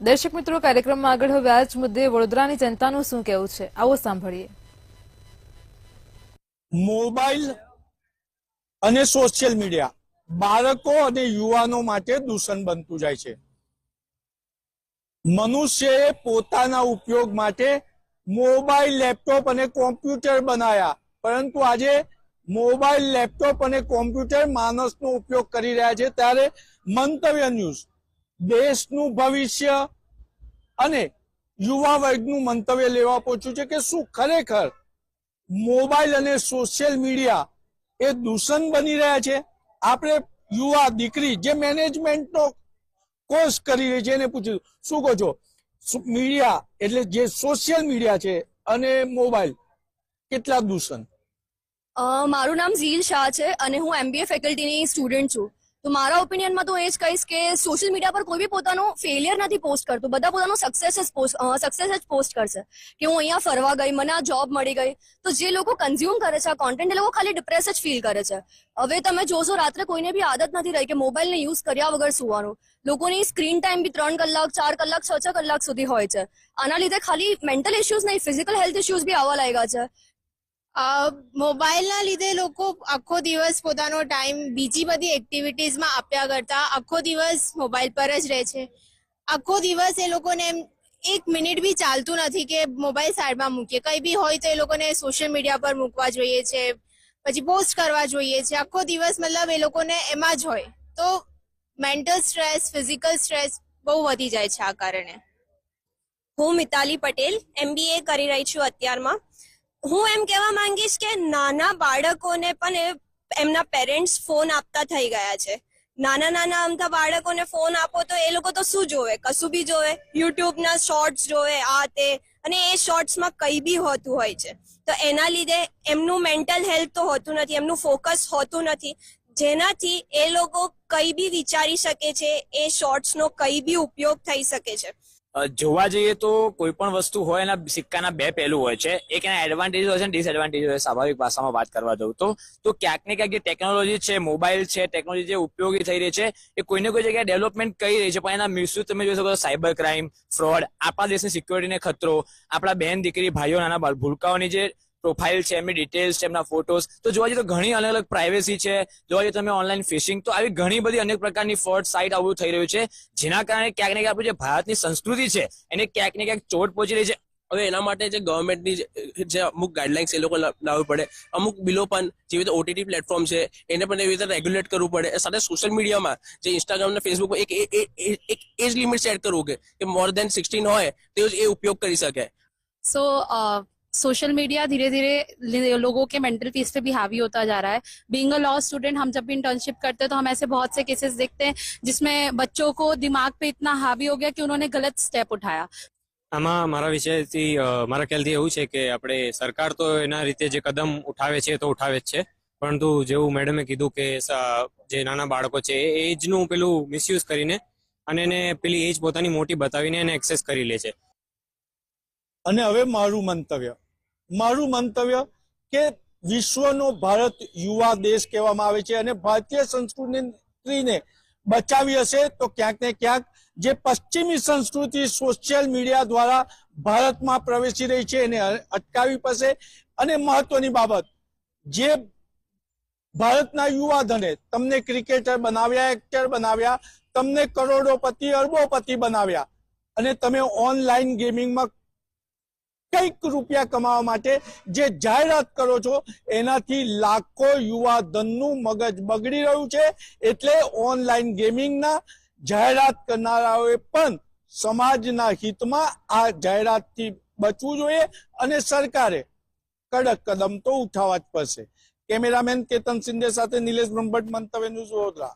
દર્શક મિત્રો, કાર્યક્રમમાં આગળ હવે આ જ મુદ્દે વડોદરાની જનતાનું શું કહેવું છે? આવો સાંભળીએ. મોબાઈલ અને સોશિયલ મીડિયા બાળકો અને યુવાનો માટે દૂષણ બનતું જાય છે. મનુષ્યએ પોતાના ઉપયોગ માટે મોબાઈલ, લેપટોપ અને કોમ્પ્યુટર બનાયા. પરંતુ આજે મોબાઈલ, લેપટોપ અને કોમ્પ્યુટર માણસનો ઉપયોગ કરી રહ્યા છે. ત્યારે મંતવ્ય ન્યૂઝ. દેશનું ભવિષ્ય અને યુવા વર્ગનું મંતવ્ય લેવા પહોંચ્યું છે કે શું ખરેખર મોબાઈલ અને સોશિયલ મીડિયા એ દૂષણ બની રહ્યા છે? આપણે યુવા દીકરી જે મેનેજમેન્ટનો કોર્સ કરી રહી છે એને પૂછ્યું શું કહો છો? મીડિયા એટલે જે સોશિયલ મીડિયા છે અને મોબાઈલ કેટલા દૂષણ? મારું નામ ઝીલ શાહ છે અને હું એમબીએ ફેકલ્ટીની સ્ટુડન્ટ છું. તો મારા ઓપિનિયનમાં તો એ જ કહીશ કે સોશિયલ મીડિયા પર કોઈ બી પોતાનું ફેલિયર નથી પોસ્ટ કરતું. બધા પોતાનું સક્સેસ જ સક્સેસ જ પોસ્ટ કરશે. કે હું અહીંયા ફરવા ગઈ, મને આ જોબ મળી ગઈ. તો જે લોકો કન્ઝ્યુમ કરે છે આ કોન્ટેન્ટ એ લોકો ખાલી ડિપ્રેસ જ ફીલ કરે છે. હવે તમે જોશો, રાત્રે કોઈને બી આદત નથી રહી કે મોબાઈલને યુઝ કર્યા વગર સુવાનું. લોકોની સ્ક્રીન ટાઈમ બી ત્રણ કલાક, ચાર કલાક, છ છ કલાક સુધી હોય છે. આના લીધે ખાલી મેન્ટલ ઇશ્યુઝ નહીં ફિઝિકલ હેલ્થ ઇશ્યુઝ બી આવવા લાગ્યા છે. મોબાઈલના લીધે લોકો આખો દિવસ પોતાનો ટાઈમ બીજી બધી એક્ટિવિટીઝમાં આપ્યા કરતા આખો દિવસ મોબાઈલ પર જ રહે છે. આખો દિવસ એ લોકોને એમ એક મિનિટ બી ચાલતું નથી કે મોબાઈલ સાઈડમાં મૂકીએ. કંઈ બી હોય તો એ લોકોને સોશિયલ મીડિયા પર મૂકવા જોઈએ છે, પછી પોસ્ટ કરવા જોઈએ છે. આખો દિવસ મતલબ એ લોકોને એમાં જ હોય. તો મેન્ટલ સ્ટ્રેસ, ફિઝિકલ સ્ટ્રેસ બહુ વધી જાય છે આ કારણે. હું મિતાલી પટેલ, એમબીએ કરી રહી છું અત્યારમાં. હું એમ કહેવા માંગીશ કે નાના બાળકોને પણ એમના પેરેન્ટ્સ ફોન આપતા થઈ ગયા છે. નાના નાના અમથા બાળકોને ફોન આપો તો એ લોકો તો શું જોવે? કશું બી જોવે? યુટ્યુબના શોર્ટ્સ જોવે આ તે અને એ શોર્ટ્સમાં કંઈ બી હોતું હોય છે. તો એના લીધે એમનું મેન્ટલ હેલ્થ તો હોતું નથી, એમનું ફોકસ હોતું નથી. જેનાથી એ લોકો કંઈ બી વિચારી શકે છે, એ શોર્ટ્સનો કંઈ બી ઉપયોગ થઈ શકે છે. જોવા જઈએ તો કોઈ પણ વસ્તુ હોય એના સિક્કાના બે પહેલું હોય છે. એક એના એડવાન્ટેજ હોય છે ડિસએડવાન્ટેજ હોય સ્વાભાવિક ભાષામાં વાત કરવા દઉં તો. તો ક્યાંક ને ક્યાંક જે ટેકનોલોજી છે મોબાઈલ છે ટેકનોલોજી જે ઉપયોગી થઈ રહી છે, એ કોઈને કોઈ જગ્યાએ ડેવલપમેન્ટ કરી રહી છે, પણ એના મિસયુઝ તમે જોઈ શકો સાયબર ક્રાઇમ ફ્રોડ આપણા દેશની સિક્યોરિટીને ખતરો, આપણા બેન દીકરી, ભાઈઓ, નાના ભૂલકાઓની જે પ્રોફાઇલ છે એમની ડિટેલ્સ છે એમના ફોટોસ તો જોવા જઈએ તો ઘણી અલગ અલગ પ્રાઇવેસી છે. જોવા જઈએ તમે ઓનલાઈન ફિશિંગ તો આવી ઘણી બધી અનેક પ્રકારની ફ્રોડ સાઇટ આવું થઈ રહ્યું છે જેના કારણે ક્યાંક ને ક્યાંક આપણું જે ભારતની સંસ્કૃતિ છે એને ક્યાંક ને ક્યાંક ચોટ પહોંચી રહી છે. હવે એના માટે જે ગવર્મેન્ટની જે- અમુક ગાઈડલાઇન્સ એ લોકો લાવવી પડે. અમુક બિલો પણ જેવી રીતે ઓટીટી પ્લેટફોર્મ છે એને પણ એવી રીતે રેગ્યુલેટ કરવું પડે. સાથે સોશિયલ મીડિયામાં જે ઇન્સ્ટાગ્રામ ને ફેસબુક એક એક એજ લિમિટ સેટ કરવું કે મોર દેન સિક્સટીન હોય તે જ એ ઉપયોગ કરી શકે. सो सोशल मीडिया धीरे धीरे li- लोगों के मेंटल पीस पे भी हावी होता जा रहा है बीइंग अ लॉ स्टूडेंट हम जब भी इंटर्नशिप करते हैं तो हम ऐसे बहुत से केसेस देखते हैं जिसमें बच्चों को दिमाग पे इतना हावी हो गया कि उन्होंने गलत स्टेप उठाया આમાં મારા વિષયથી અ, મારા ખ્યાલથી એવું છે કે આપણે સરકાર તો એના રીતે જે કદમ ઉઠાવે છે તો ઉઠાવે જ છે પરંતુ જેવું મેડમે કીધું કે સ- જે નાના બાળકો છે એ એજનું પેલું મિસયુઝ કરીને અને એને પેલી એજ પોતાની મોટી બતાવીને એને એક્સેસ કરી લે છે અને હવે મારું મંતવ્ય. મારું મંતવ્ય કે વિશ્વનો ભારત યુવા દેશ કહેવામાં આવે છે અને ભારતીય સંસ્કૃતિને બચાવી હશે તો ક્યાંક ને ક્યાંક જે પશ્ચિમી સંસ્કૃતિ સોશિયલ મીડિયા દ્વારા ભારતમાં પ્રવેશી રહી છે એને અટકાવી પડશે. અને મહત્વની બાબત, જે ભારતના યુવા ધને તમને ક્રિકેટર બનાવ્યા, એક્ટર બનાવ્યા, તમને કરોડોપતિ, અરબોપતિ બનાવ્યા અને તમે ઓનલાઈન ગેમિંગમાં કંઈક રૂપિયા કમાવા માટે જે જાહેરાત કરો છો, એનાથી લાખો યુવા ધનનું મગજ બગડી રહ્યું છે. એટલે ઓનલાઈન ગેમિંગના જાહેરાત કરનારાઓએ પણ સમાજના હિતમાં આ જાહેરાતથી બચવું જોઈએ અને સરકારે કડક કદમ તો ઉઠાવવા જ પડશે. કેમેરામેન કેતન સિંધે સાથે નિલેશ બ્રહ્મભટ્ટ, મંતવ્ય ન્યૂઝ વડોદરા.